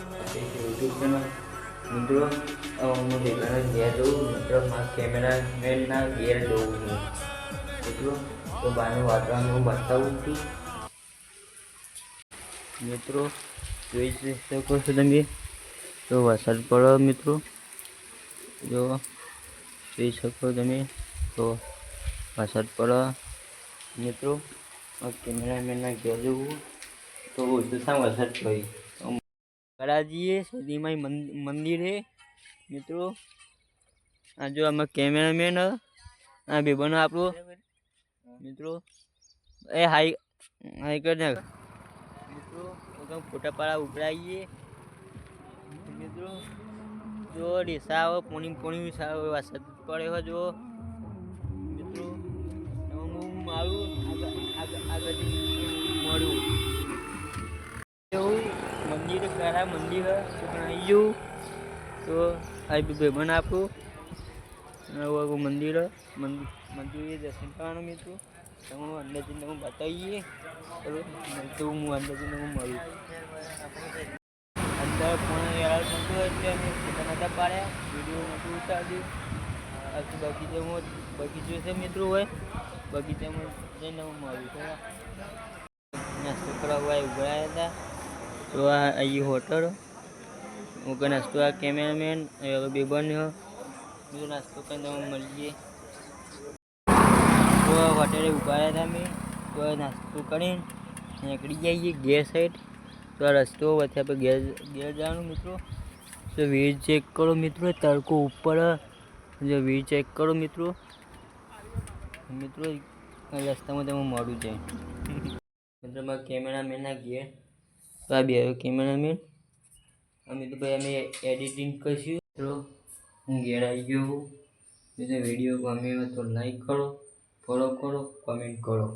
YouTube channel મિત્રો હું દેખાને ઘેર જવું મિત્રો, મારા કેમેરામેનના ઘેર જવું છું. મિત્રો, તો બહારનું વાતાવરણ હું બતાવું છું. મિત્રો, જોઈ શકો છો તમે. તો વરસાદ પડો મિત્રો. જો, જોઈ શકો તમે. તો વરસાદ પડો મિત્રો. કેમેરામેનના ઘેર જવું તો ઓછું શા વરસાદ પડી સદીમાઈ મંદિર હે. મિત્રો, આ જો આમાં કેમેરામેન. આ બેબનો આપણો. મિત્રો, એ હાઈ હાઈ કર નાખ. મિત્રો ફોટા પાડા ઉપડાવીએ મિત્રો, જો ડીસા આવે, પોણી પોણી સારો વરસાદ પડે હોય જો. મંદિર કરા મંદિર હે તો આવી જવું તો આ બી ભાઈબંધ આપું આવું મંદિર મંદિર મંદિરે દર્શન કરવાનું મિત્રો. તો હું અંદર જઈને હું બતાવીએ. ચલો તો હું અંદર જઈને હું મળું. અંદર પણ યાર મળતું હોય એટલે અમે ફોટા નતા પાડ્યા. વીડિયો મોટું ઉતાર્યું આખી બગીચામાં બગીચો છે મિત્રો હોય. બગીચામાં જઈને હું મળ્યું નાસ્તો કરવા હોય ઊભા હતા. તો આ અહીં હોટલ. હું કે નાસ્તો આ કેમેરામેન હવે બન્યો બીજો નાસ્તો કરીને તમે મળીએ. તો હોટેલે ઊભા રહ્યા હતા અમે. તો નાસ્તો કરીને નીકળી જઈએ ગેર સાઈડ તો આ રસ્તો વચ્ચે આપણે ગેર ગેર જવાનું મિત્રો. તો વીજ ચેક કરો મિત્રો, તડકો ઉપર જો વીજ ચેક કરો મિત્રો. મિત્રો રસ્તામાં તમે મળું છે મિત્રો, મારા કેમેરામેનના ઘેર તો આવ્યો કેમેરા કેમેરામેન અમે તો ભાઈ અમે એડિટિંગ કરીશું. તો હું ઘેર આવી ગયો હું વીડિયો ગમે હોય તો લાઈક કરો ફોલો કરો કમેન્ટ કરો.